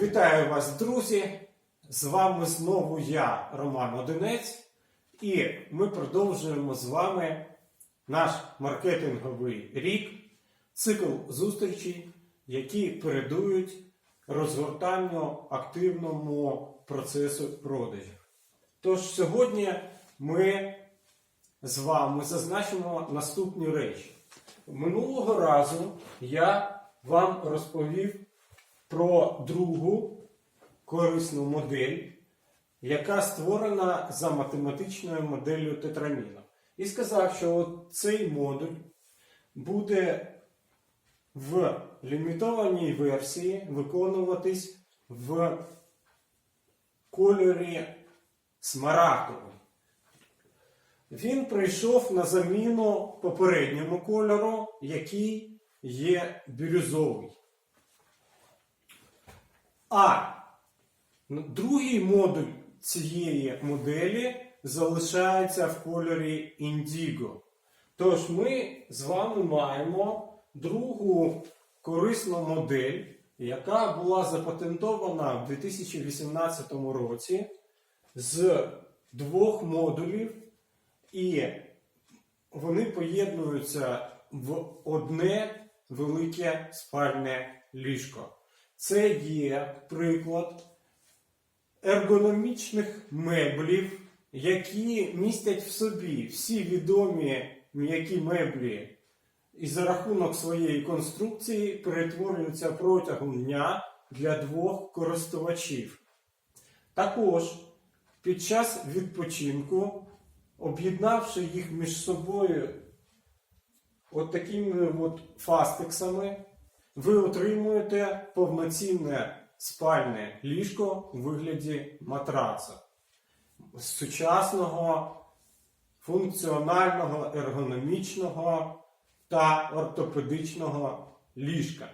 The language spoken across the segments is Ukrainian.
Вітаю вас, друзі! З вами знову я, Роман Одинець, і ми продовжуємо з вами наш маркетинговий рік, цикл зустрічей, які передують розгортанню активному процесу продажів. Тож сьогодні ми з вами зазначимо наступні речі. Минулого разу я вам розповів про другу корисну модель, яка створена за математичною моделлю тетраміна. І сказав, що цей модуль буде в лімітованій версії виконуватись в кольорі смарагдовий. Він прийшов на заміну попередньому кольору, який є бірюзовий. А другий модуль цієї моделі залишається в кольорі індіго. Тож ми з вами маємо другу корисну модель, яка була запатентована в 2018 році з двох модулів, і вони поєднуються в одне велике спальне ліжко. Це є приклад ергономічних меблів, які містять в собі всі відомі м'які меблі і за рахунок своєї конструкції перетворюються протягом дня для двох користувачів. Також під час відпочинку, об'єднавши їх між собою от такими от фастексами, ви отримуєте повноцінне спальне ліжко у вигляді матраца з сучасного, функціонального, ергономічного та ортопедичного ліжка.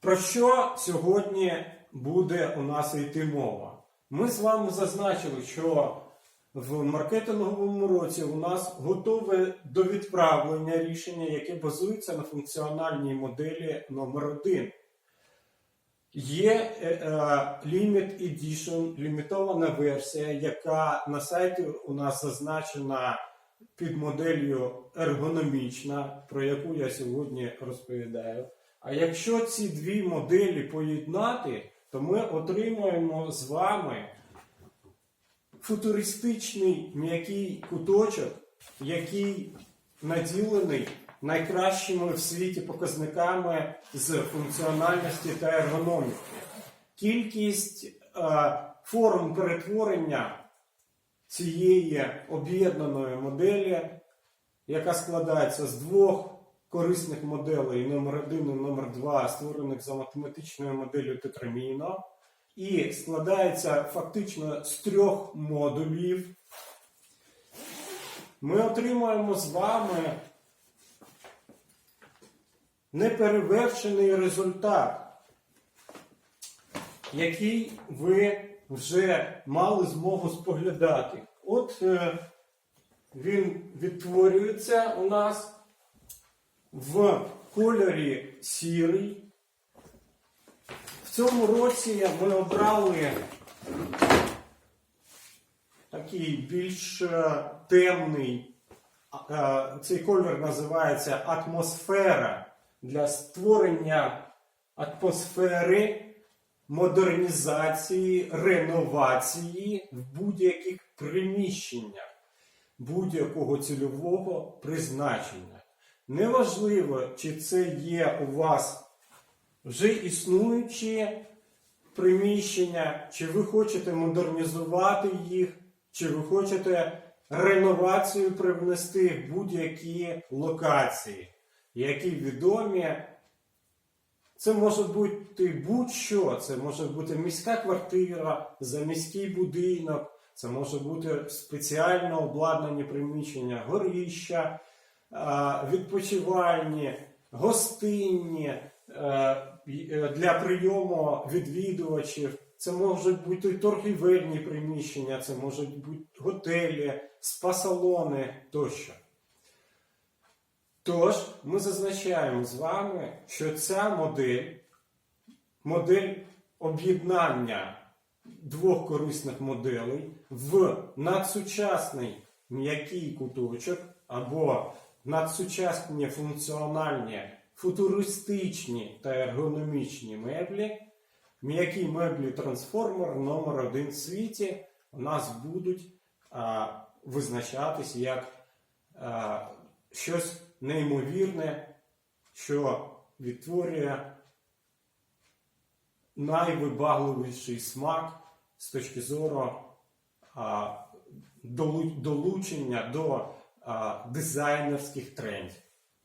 Про що сьогодні буде у нас йти мова? Ми з вами зазначили, що в маркетинговому році у нас готове до відправлення рішення, яке базується на функціональній моделі номер 1 Є е, е, Limit Edition, лімітована версія, яка на сайті у нас зазначена під моделлю ергономічна, про яку я сьогодні розповідаю. А якщо ці дві моделі поєднати, то ми отримаємо з вами футуристичний м'який куточок, який наділений найкращими в світі показниками з функціональності та ергономіки. Кількість е, форм перетворення цієї об'єднаної моделі, яка складається з двох корисних моделей номер 1 і номер 2 створених за математичною моделлю Тетраміно, і складається фактично з трьох модулів. Ми отримаємо з вами неперевершений результат, який ви вже мали змогу споглядати. От е, він відтворюється у нас в кольорі сірий. Цьому році ми обрали такий більш е, темний, е, цей колір називається атмосфера для створення атмосфери модернізації, реновації в будь-яких приміщеннях будь-якого цільового призначення. Неважливо, чи це є у вас вже існуючі приміщення, чи ви хочете модернізувати їх, чи ви хочете реновацію привнести в будь-які локації, які відомі. Це може бути будь-що, це може бути міська квартира, заміський будинок, це може бути спеціально обладнані приміщення, горіща, відпочивальні, гостинні для прийому відвідувачів. Це можуть бути торгівельні приміщення, це можуть бути готелі, спа-салони тощо. Тож, ми зазначаємо з вами, що ця модель модель об'єднання двох корисних моделей в надсучасний м'який куточок або надсучасні функціональні футуристичні та ергономічні меблі. М'які меблі трансформер номер один в світі у нас будуть а, визначатись як а, щось неймовірне, що відтворює найвибагливіший смак з точки зору а, долучення до а, дизайнерських трендів.